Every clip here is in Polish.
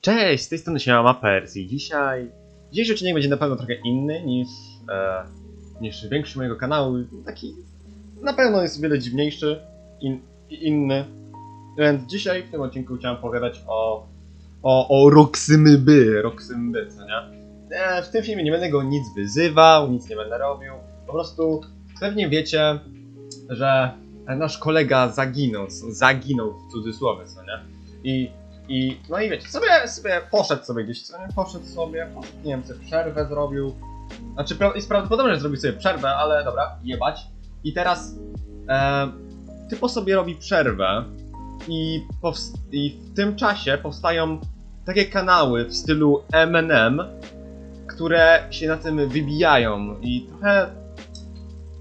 Cześć, z tej strony się ma Persji. Dzisiaj. Dzisiejszy odcinek będzie na pewno trochę inny niż. E, niż większość mojego kanału. Taki. Na pewno jest wiele dziwniejszy in, inny. Więc dzisiaj w tym odcinku chciałem pogadać o. o, o Roxymby. Roxymby, co nie? E, w tym filmie nie będę go nic wyzywał, nic nie będę robił. Po prostu pewnie wiecie, że nasz kolega zaginął. Zaginął w cudzysłowie, co nie? I i no i wiecie, sobie, sobie poszedł sobie gdzieś, co nie? Poszedł sobie, poszedł, nie wiem, sobie przerwę zrobił. Znaczy, jest prawdopodobne, że zrobił sobie przerwę, ale dobra, jebać. I teraz e, sobie robi przerwę i, i w tym czasie powstają takie kanały w stylu M&M, które się na tym wybijają i trochę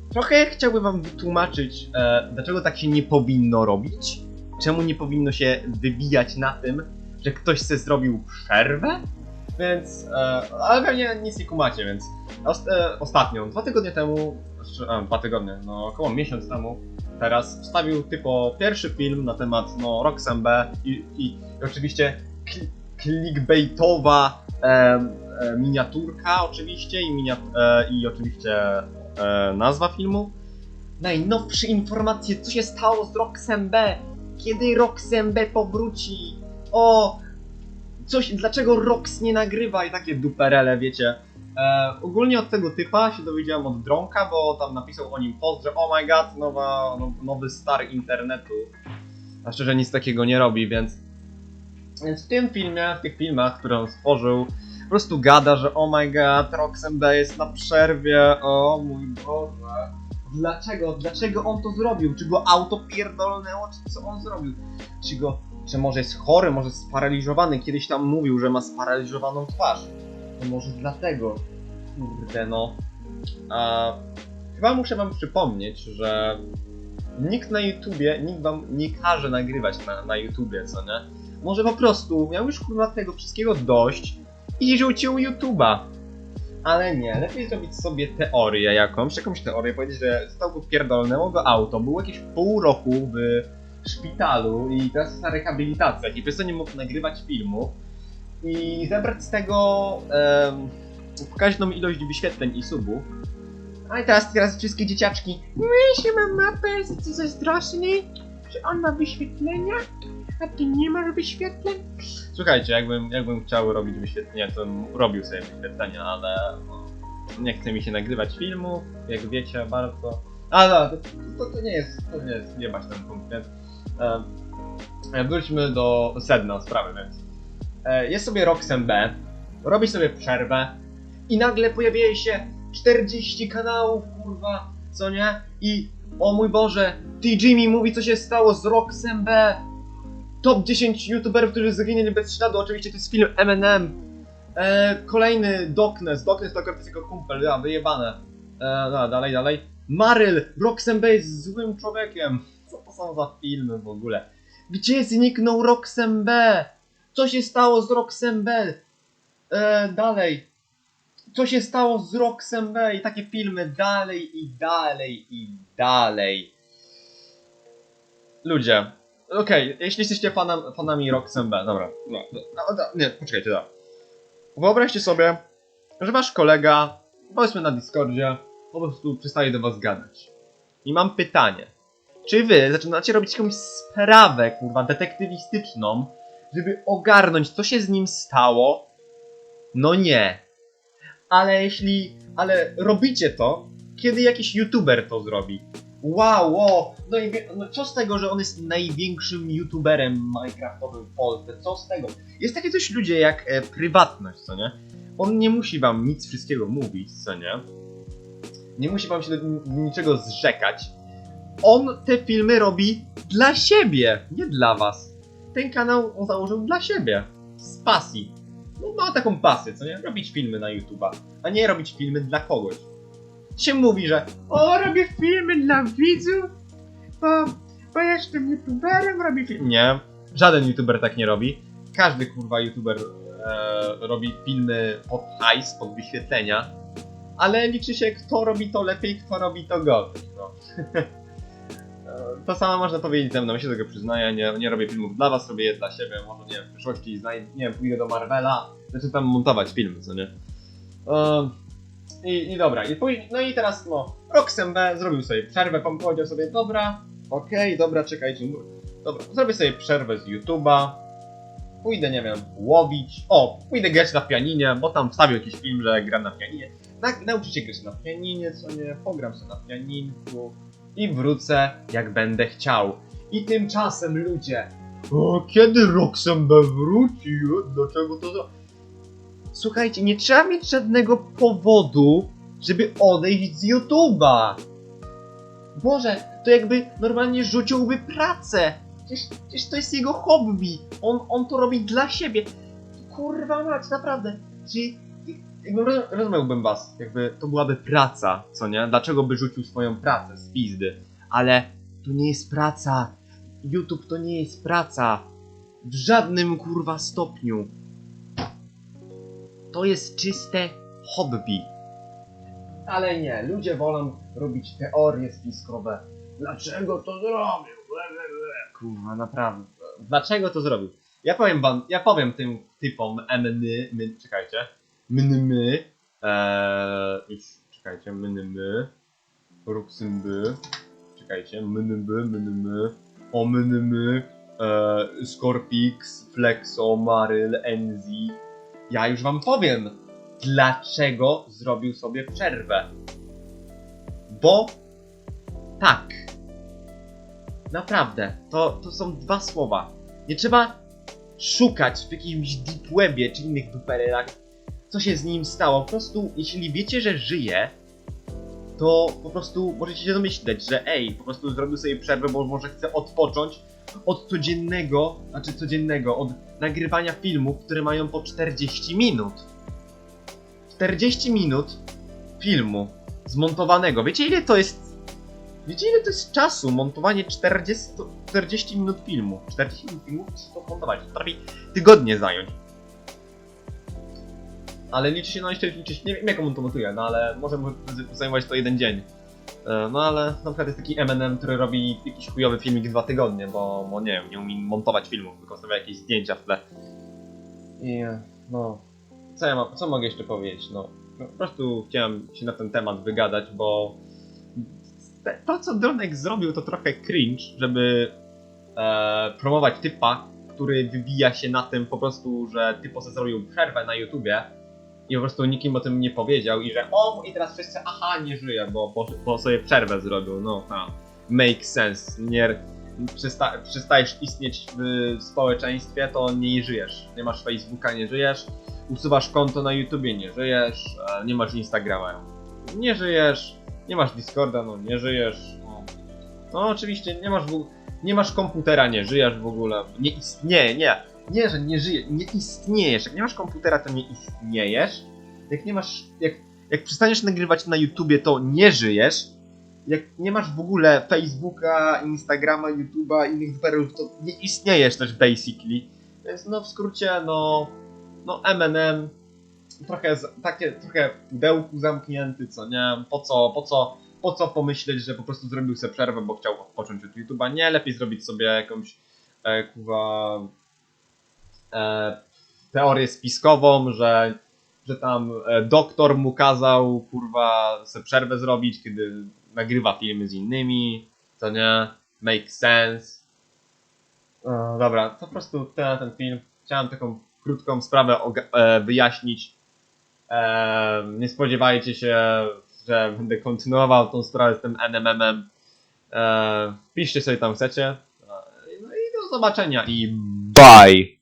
trochę chciałbym wam wytłumaczyć, e, dlaczego tak się nie powinno robić czemu nie powinno się wybijać na tym, że ktoś sobie zrobił przerwę? Więc, e, ale pewnie nic nie kumacie, więc ost, e, ostatnio, dwa tygodnie temu, znaczy, a, dwa tygodnie, no około miesiąc temu, teraz wstawił typo pierwszy film na temat, no, Roxanne i, i, i oczywiście kli, clickbaitowa e, e, miniaturka oczywiście i, minia, e, i oczywiście e, nazwa filmu. Najnowsze informacje, co się stało z Roxanne B, kiedy Roxem B powróci? O! Coś, dlaczego Rox nie nagrywa i takie duperele, wiecie. E, ogólnie od tego typa się dowiedziałem od Dronka, bo tam napisał o nim post, że oh my god, nowa, no, nowy star internetu. A szczerze nic takiego nie robi, więc... Więc w tym filmie, w tych filmach, które on stworzył, po prostu gada, że oh my god, B jest na przerwie, o mój Boże. Dlaczego? Dlaczego on to zrobił? Czy go auto pierdolnęło? Czy co on zrobił? Czy go... Czy może jest chory? Może sparaliżowany? Kiedyś tam mówił, że ma sparaliżowaną twarz. To może dlatego. Kurde no. A, chyba muszę wam przypomnieć, że nikt na YouTubie, nikt wam nie każe nagrywać na, na YouTubie, co nie? Może po prostu miał już kurwa tego wszystkiego dość i rzucił YouTube'a. Ale nie, lepiej zrobić sobie teorię jakąś, jakąś teorię, powiedzieć, że został pierdolnęło go auto, był jakieś pół roku w szpitalu i teraz jest na rehabilitacjach. I przez to nie mógł nagrywać filmu. I zebrać z tego em, pokaźną ilość wyświetleń i subów. A i teraz, teraz wszystkie dzieciaczki. Myślę, mam mapę, jesteś zazdrosny, że on ma wyświetlenia, a nie masz wyświetleń? Słuchajcie, jakbym, jakbym chciał robić wyświetlenia, to bym robił sobie wyświetlenia, ale nie chce mi się nagrywać filmu, jak wiecie bardzo. Ale no, to, to, to nie jest, to nie jest jebać ten punkt, więc e, e, wróćmy do sedna sprawy, więc e, jest sobie Roxem B, robi sobie przerwę i nagle pojawia się 40 kanałów, kurwa, co nie? I o mój Boże, TG mi mówi co się stało z Roxem B, Top 10 youtuberów, którzy zaginęli bez śladu. Oczywiście to jest film. E, kolejny Doknes. Doknes to akurat jest jego kumpel, ja, wyjebane. No, dalej, dalej. Maryl! Roxem B jest złym człowiekiem. Co to są za filmy w ogóle? Gdzie zniknął Roxem B? Co się stało z Roxem B? E, dalej. Co się stało z Roxem B? I takie filmy dalej i dalej i dalej. Ludzie, Okej, jeśli jesteście fanam, fanami Roxem B, dobra. No, no, no, no, nie, poczekajcie, dobra. Wyobraźcie sobie, że wasz kolega, powiedzmy na Discordzie, po prostu przestaje do was gadać. I mam pytanie. Czy wy zaczynacie robić jakąś sprawę, kurwa, detektywistyczną, żeby ogarnąć, co się z nim stało? No nie. Ale jeśli... Ale robicie to, kiedy jakiś youtuber to zrobi. Wow, no i no co z tego, że on jest największym youtuberem minecraftowym w Polsce? Co z tego? Jest takie coś ludzie jak e, prywatność, co nie? On nie musi wam nic wszystkiego mówić, co nie? Nie musi wam się do niczego zrzekać. On te filmy robi dla siebie, nie dla was. Ten kanał on założył dla siebie. Z pasji. No ma taką pasję, co nie? Robić filmy na YouTube'a, a nie robić filmy dla kogoś się mówi, że o, robię filmy dla widzów, bo, bo jestem youtuberem, robię film. Nie, żaden youtuber tak nie robi. Każdy kurwa youtuber e, robi filmy pod hajs, pod wyświetlenia, ale liczy się kto robi to lepiej, kto robi to gorzej. No. E, to samo można powiedzieć ze mną, ja się tego przyznaję, nie, nie robię filmów dla was, robię je dla siebie, może nie wiem, w przyszłości znaj- nie wiem, pójdę do Marvela, zaczynam montować filmy, co nie? Um, i, I dobra, i pój- no i teraz no, Roxem B zrobił sobie przerwę, pan powiedział sobie, dobra, okej, dobra, czekajcie, dobra, zrobię sobie przerwę z YouTube'a, pójdę, nie wiem, łowić, o, pójdę grać na pianinie, bo tam wstawił jakiś film, że gram na pianinie, na, nauczyć się grać na pianinie, co nie, pogram sobie na pianinku i wrócę, jak będę chciał. I tymczasem ludzie, o, kiedy Roxem B wróci? Dlaczego to za... Słuchajcie, nie trzeba mieć żadnego powodu, żeby odejść z YouTube'a. Boże, to jakby normalnie rzuciłby pracę. Przecież, przecież to jest jego hobby. On, on to robi dla siebie. Kurwa mać, naprawdę. Czyli jakby roz, rozumiałbym was, jakby to byłaby praca, co nie? Dlaczego by rzucił swoją pracę z pizdy? Ale to nie jest praca. YouTube to nie jest praca. W żadnym kurwa stopniu. To jest czyste hobby. Ale nie, ludzie wolą robić teorie spiskowe. Dlaczego to zrobił? Ble, ble, ble. Kurwa, naprawdę. Dlaczego to zrobił? Ja powiem wam, ja powiem tym typom mny, my, czekajcie, mny, eee, już, czekajcie, mny, ruksynby, czekajcie, mnby, mnmy, o mnmy, eee, Scorpix, Flexo, Maryl, Enzi. Ja już wam powiem, dlaczego zrobił sobie przerwę. Bo tak. Naprawdę, to, to są dwa słowa. Nie trzeba szukać w jakimś deep webie czy innych duperelach, co się z nim stało. Po prostu, jeśli wiecie, że żyje, to po prostu możecie się domyśleć, że ej, po prostu zrobił sobie przerwę, bo może chce odpocząć od codziennego, znaczy codziennego, od nagrywania filmów, które mają po 40 minut. 40 minut filmu zmontowanego. Wiecie ile to jest? Wiecie ile to jest czasu montowanie 40, 40 minut filmu? 40 minut filmu to montować. To potrafi tygodnie zająć. Ale liczy się, no jeszcze liczy się, nie wiem jak on to montuje, no ale może zajmować to jeden dzień. E, No ale na przykład jest taki Eminem, który robi jakiś chujowy filmik dwa tygodnie, bo, bo nie wiem, nie umie montować filmów, tylko stawia jakieś zdjęcia w tle. I no, co ja mam, co mogę jeszcze powiedzieć, no, no po prostu chciałem się na ten temat wygadać, bo te- to co Dronek zrobił to trochę cringe, żeby e, promować typa, który wybija się na tym po prostu, że typo sobie zrobił przerwę na YouTubie i po prostu nikim o tym nie powiedział i że o i teraz wszyscy aha nie żyje, bo, bo, bo sobie przerwę zrobił, no ha, make sense, nie przysta, przestajesz istnieć w społeczeństwie, to nie żyjesz, nie masz Facebooka, nie żyjesz, usuwasz konto na YouTubie, nie żyjesz, e, nie masz Instagrama, nie żyjesz, nie masz Discorda, no nie żyjesz, no, no oczywiście nie masz nie masz komputera, nie żyjesz w ogóle, nie istnieje, nie, nie, że nie żyjesz, nie istniejesz. Jak nie masz komputera, to nie istniejesz. Jak nie masz. Jak, jak przestaniesz nagrywać na YouTubie, to nie żyjesz. Jak nie masz w ogóle Facebooka, Instagrama, YouTube'a, innych duperów, to nie istniejesz też basically. Więc no w skrócie, no. No MNM. Trochę takie, trochę w pudełku zamknięty, co nie? Po co, po co, po co pomyśleć, że po prostu zrobił sobie przerwę, bo chciał odpocząć od YouTube'a? Nie, lepiej zrobić sobie jakąś e, kuwa teorię spiskową, że, że tam e, doktor mu kazał kurwa sobie przerwę zrobić, kiedy nagrywa filmy z innymi, co nie? Make sense. E, dobra, to po prostu ten, ten film. Chciałem taką krótką sprawę e, wyjaśnić. E, nie spodziewajcie się, że będę kontynuował tą sprawę z tym NMM-em. E, piszcie sobie tam chcecie. E, no i do zobaczenia i bye!